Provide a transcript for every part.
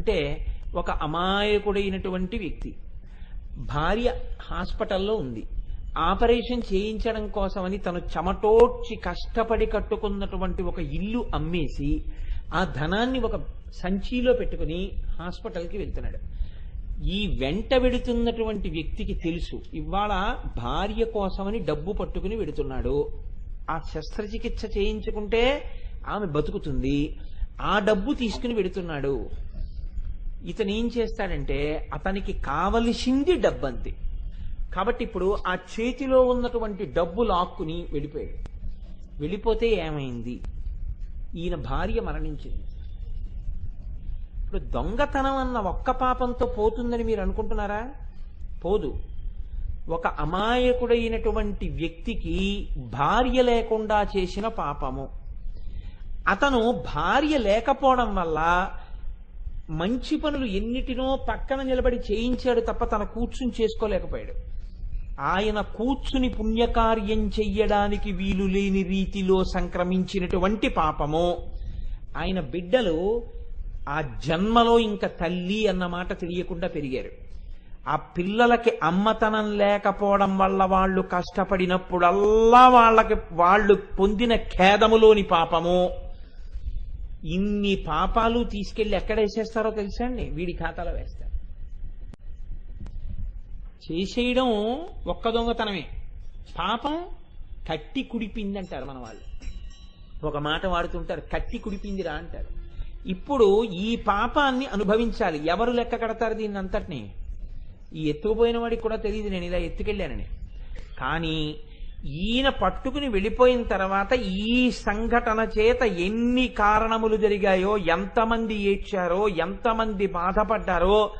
అంటే ఒక అమాయకుడైనటువంటి వ్యక్తి. భార్య హాస్పిటల్లో ఉంది. ఆపరేషన్ చేయించడం కోసమని తను చెమటోడ్చి కష్టపడి కట్టుకున్నటువంటి ఒక ఇల్లు అమ్మేసి ఆ ధనాన్ని ఒక సంచిలో పెట్టుకుని హాస్పిటల్కి వెళ్తున్నాడు. ఈ వెంట వెడుతున్నటువంటి వ్యక్తికి తెలుసు ఇవాళ భార్య కోసమని డబ్బు పట్టుకుని వెడుతున్నాడు. ఆ శస్త్రచికిత్స చేయించుకుంటే ఆమె బతుకుతుంది. ఆ డబ్బు తీసుకుని వెడుతున్నాడు. ఇతను ఏం చేస్తాడంటే అతనికి కావలసింది డబ్బంతే. కాబట్టి ఇప్పుడు ఆ చేతిలో ఉన్నటువంటి డబ్బు లాక్కుని వెళ్ళిపోయాడు. వెళ్ళిపోతే ఏమైంది? ఈయన భార్య మరణించింది. ఇప్పుడు దొంగతనం అన్న ఒక్క పాపంతో పోతుందని మీరు అనుకుంటున్నారా? పోదు. ఒక అమాయకుడైనటువంటి వ్యక్తికి భార్య లేకుండా చేసిన పాపము. అతను భార్య లేకపోవడం వల్ల మంచి పనులు ఎన్నిటినో పక్కన నిలబడి చేయించాడు తప్ప తన కూర్చుని చేసుకోలేకపోయాడు. ఆయన కూర్చుని పుణ్యకార్యం చెయ్యడానికి వీలు లేని రీతిలో సంక్రమించినటువంటి పాపము. ఆయన బిడ్డలు ఆ జన్మలో ఇంకా తల్లి అన్నమాట తెలియకుండా పెరిగారు. ఆ పిల్లలకి అమ్మతనం లేకపోవడం వల్ల వాళ్ళు కష్టపడినప్పుడల్లా వాళ్ళకి వాళ్ళు పొందిన ఖేదములోని పాపము. ఇన్ని పాపాలు తీసుకెళ్ళి ఎక్కడ వేసేస్తారో తెలుసా అండి? వీడి ఖాతాలో వేస్తారు. చేసేయడం ఒక్క దొంగతనమే. పాపం కట్టి కుడిపింది అంటారు మన వాళ్ళు. ఒక మాట వాడుతుంటారు కట్టి కుడిపిందిరా అంటారు. ఇప్పుడు ఈ పాపాన్ని అనుభవించాలి. ఎవరు లెక్క కడతారు దీన్ని అంతటిని? ఈ ఎత్తుకుపోయిన వాడికి కూడా తెలియదు నేను ఇలా ఎత్తుకెళ్ళానని. కానీ ఈయన పట్టుకుని వెళ్ళిపోయిన తర్వాత ఈ సంఘటన చేత ఎన్ని కారణములు జరిగాయో ఎంతమంది ఏడ్చారో ఎంతమంది బాధపడ్డారో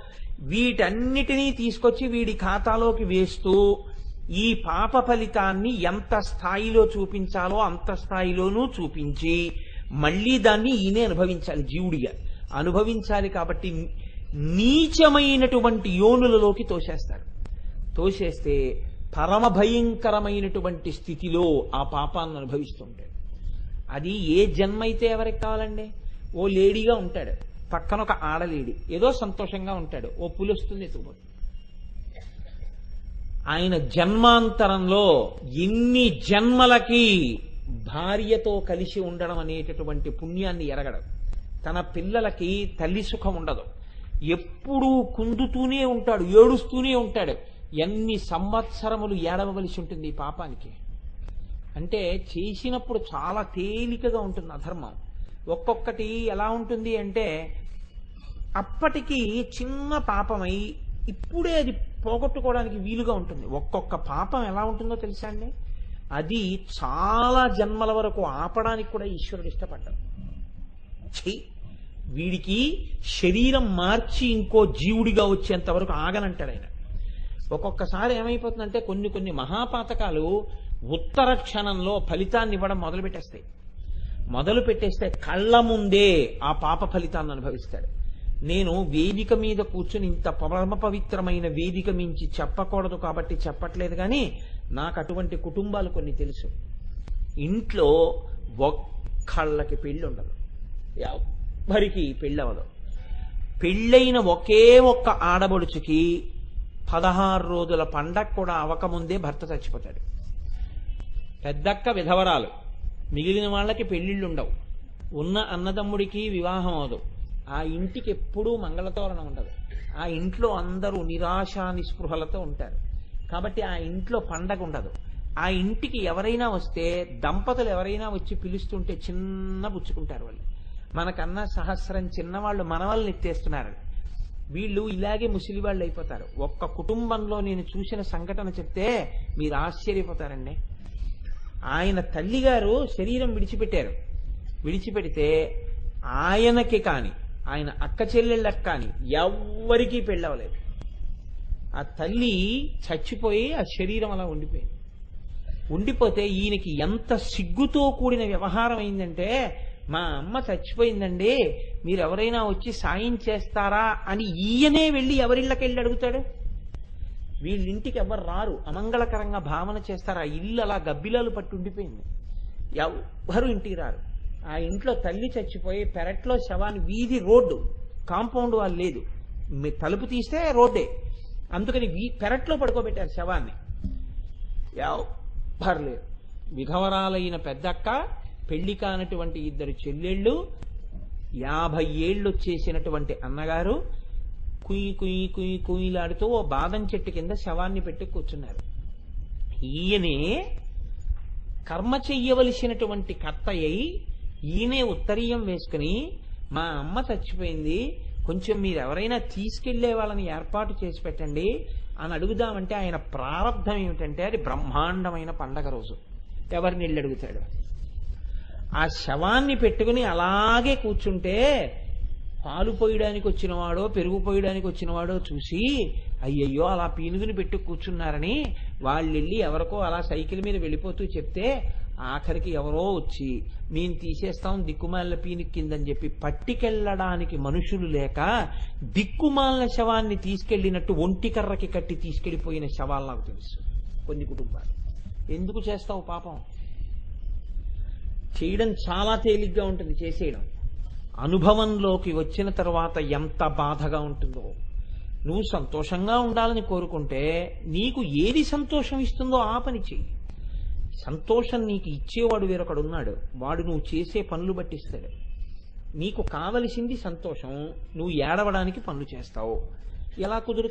వీటన్నిటినీ తీసుకొచ్చి వీడి ఖాతాలోకి వేస్తూ ఈ పాప ఫలితాన్ని ఎంత స్థాయిలో చూపించాలో అంత స్థాయిలోనూ చూపించి మళ్ళీ దాన్ని ఈయనే అనుభవించాలి జీవుడిగా. అనుభవించాలి కాబట్టి నీచమైనటువంటి యోనులలోకి తోసేస్తారు. తోసేస్తే పరమ భయంకరమైనటువంటి స్థితిలో ఆ పాపాన్ని అనుభవిస్తుంటాడు. అది ఏ జన్మ అయితే ఎవరికి కావాలండి? ఓ లేడీగా ఉంటాడు. పక్కన ఒక ఆడలేడి. ఏదో సంతోషంగా ఉంటాడు. ఓ పులి వస్తుంది ఎత్తుకుపోతుంది ఆయన జన్మాంతరంలో ఎన్ని జన్మలకి భార్యతో కలిసి ఉండడం అనేటటువంటి పుణ్యాన్ని ఎరగడం. తన పిల్లలకి తల్లి సుఖం ఉండదు. ఎప్పుడూ కుందుతూనే ఉంటాడు ఏడుస్తూనే ఉంటాడు. ఎన్ని సంవత్సరములు ఏడవవలసి ఉంటుంది ఈ పాపానికి? అంటే చేసినప్పుడు చాలా తేలికగా ఉంటుంది అధర్మం. ఒక్కొక్కటి ఎలా ఉంటుంది అంటే అప్పటికి చిన్న పాపమై ఇప్పుడే అది పోగొట్టుకోవడానికి వీలుగా ఉంటుంది. ఒక్కొక్క పాపం ఎలా ఉంటుందో తెలుసా అండి? అది చాలా జన్మల వరకు ఆపడానికి కూడా ఈశ్వరుడు ఇష్టపడ్డాడు. వీడికి శరీరం మార్చి ఇంకో జీవుడిగా వచ్చేంత వరకు ఆగనంటాడు ఆయన. ఒక్కొక్కసారి ఏమైపోతుందంటే కొన్ని కొన్ని మహాపాతకాలు ఉత్తర క్షణంలో ఫలితాన్ని ఇవ్వడం మొదలు పెట్టేస్తాయి మొదలు పెట్టేస్తే కళ్ళ ముందే ఆ పాప ఫలితాన్ని అనుభవిస్తాడు. నేను వేదిక మీద కూర్చుని ఇంత పరమ పవిత్రమైన వేదిక మించి చెప్పకూడదు కాబట్టి చెప్పట్లేదు కానీ నాకు అటువంటి కుటుంబాలు కొన్ని తెలుసు. ఇంట్లో ఒక్కళ్ళకి పెళ్ళి ఉండదు ఎవరికి పెళ్ళి అవ్వదు పెళ్ళైన ఒకే ఒక్క ఆడబడుచుకి పదహారు రోజుల పండగ కూడా అవకముందే భర్త చచ్చిపోతాడు. పెద్దక్క విధవరాలు. మిగిలిన వాళ్ళకి పెళ్ళిళ్ళు ఉండవు ఉన్న అన్నదమ్ముడికి వివాహం అవదు. ఆ ఇంటికి ఎప్పుడూ మంగళతోరణం ఉండదు. ఆ ఇంట్లో అందరూ నిరాశ నిస్పృహలతో ఉంటారు. కాబట్టి ఆ ఇంట్లో పండగ ఉండదు. ఆ ఇంటికి ఎవరైనా వస్తే దంపతులు ఎవరైనా వచ్చి పిలుస్తుంటే చిన్న పుచ్చుకుంటారు వాళ్ళు. మనకన్నా సహస్రం చిన్నవాళ్ళు మనవల్ని ఎత్తేస్తున్నారు. వీళ్ళు ఇలాగే ముసలి వాళ్ళు అయిపోతారు. ఒక్క కుటుంబంలో నేను చూసిన సంఘటన చెప్తే మీరు ఆశ్చర్యపోతారండి. ఆయన తల్లిగారు శరీరం విడిచిపెట్టారు. విడిచిపెడితే ఆయనకి కాని ఆయన అక్క చెల్లెళ్ళకి కాని ఎవ్వరికీ పెళ్ళవలేదు ఆ తల్లి చచ్చిపోయి ఆ శరీరం అలా ఉండిపోయింది. ఉండిపోతే ఈయనకి ఎంత సిగ్గుతో కూడిన వ్యవహారం అయిందంటే మా అమ్మ చచ్చిపోయిందండి మీరు ఎవరైనా వచ్చి సాయం చేస్తారా అని ఈయనే వెళ్ళి ఎవరిళ్ళకెళ్ళి అడుగుతాడు? వీళ్ళింటికి ఎవరు రారు అమంగళకరంగా భావన చేస్తారు? ఆ ఇల్లు అలా గబ్బిలాలు పట్టి ఉండిపోయింది. ఎవరు ఇంటికి రారు. ఆ ఇంట్లో తల్లి చచ్చిపోయి పెరట్లో శవాన్ని వీధి రోడ్డు కాంపౌండ్ వాళ్ళు లేదు. మీ తలుపు తీస్తే రోడ్డే. అందుకని వీ పెరట్లో పడుకోబెట్టారు శవాన్ని. పర్లేదు విధవరాలైన పెద్దక్క పెళ్ళి కానటువంటి ఇద్దరు చెల్లెళ్ళు యాభై ఏళ్ళు వచ్చేసినటువంటి అన్నగారు కుయి కుయి కుయి కుయిలాడుతూ ఓ బాదం చెట్టు కింద శవాన్ని పెట్టి కూర్చున్నారు. ఈయనే కర్మ చెయ్యవలసినటువంటి కర్తయ్యి ఈయనే ఉత్తరీయం వేసుకుని మా అమ్మ చచ్చిపోయింది కొంచెం మీరు ఎవరైనా తీసుకెళ్ళే వాళ్ళని ఏర్పాటు చేసి పెట్టండి అని అడుగుదామంటే ఆయన ప్రారంధం ఏమిటంటే అది బ్రహ్మాండమైన పండగ రోజు. ఎవరిని వెళ్ళి అడుగుతాడు? ఆ శవాన్ని పెట్టుకుని అలాగే కూర్చుంటే పాలు పోయడానికి వచ్చినవాడో పెరుగు పోయడానికి వచ్చినవాడో చూసి అయ్యయ్యో అలా పీనుగుని పెట్టి కూర్చున్నారని వాళ్ళెళ్ళి ఎవరికో అలా సైకిల్ మీద వెళ్ళిపోతూ చెప్తే ఆఖరికి ఎవరో వచ్చి మేము తీసేస్తాం దిక్కుమాల పీనుగు కిందని చెప్పి పట్టికెళ్ళడానికి మనుషులు లేక దిక్కుమాలిన శవాన్ని తీసుకెళ్ళినట్టు ఒంటికర్రకి కట్టి తీసుకెళ్ళిపోయిన శవాలు నాకు తెలుసు. కొన్ని కుటుంబాలు. ఎందుకు చేస్తావు పాపం? చేయడం చాలా తేలిగ్గా ఉంటుంది చేసేయడం. అనుభవంలోకి వచ్చిన తర్వాత ఎంత బాధగా ఉంటుందో. నువ్వు సంతోషంగా ఉండాలని కోరుకుంటే నీకు ఏది సంతోషం ఇస్తుందో ఆ పని చెయ్యి. సంతోషం నీకు ఇచ్చేవాడు వేరొకడు ఉన్నాడు. వాడు నువ్వు చేసే పనులు బట్టిస్తాడు. నీకు కావలసింది సంతోషం. నువ్వు ఏడవడానికి పనులు చేస్తావు. ఎలా కుదురు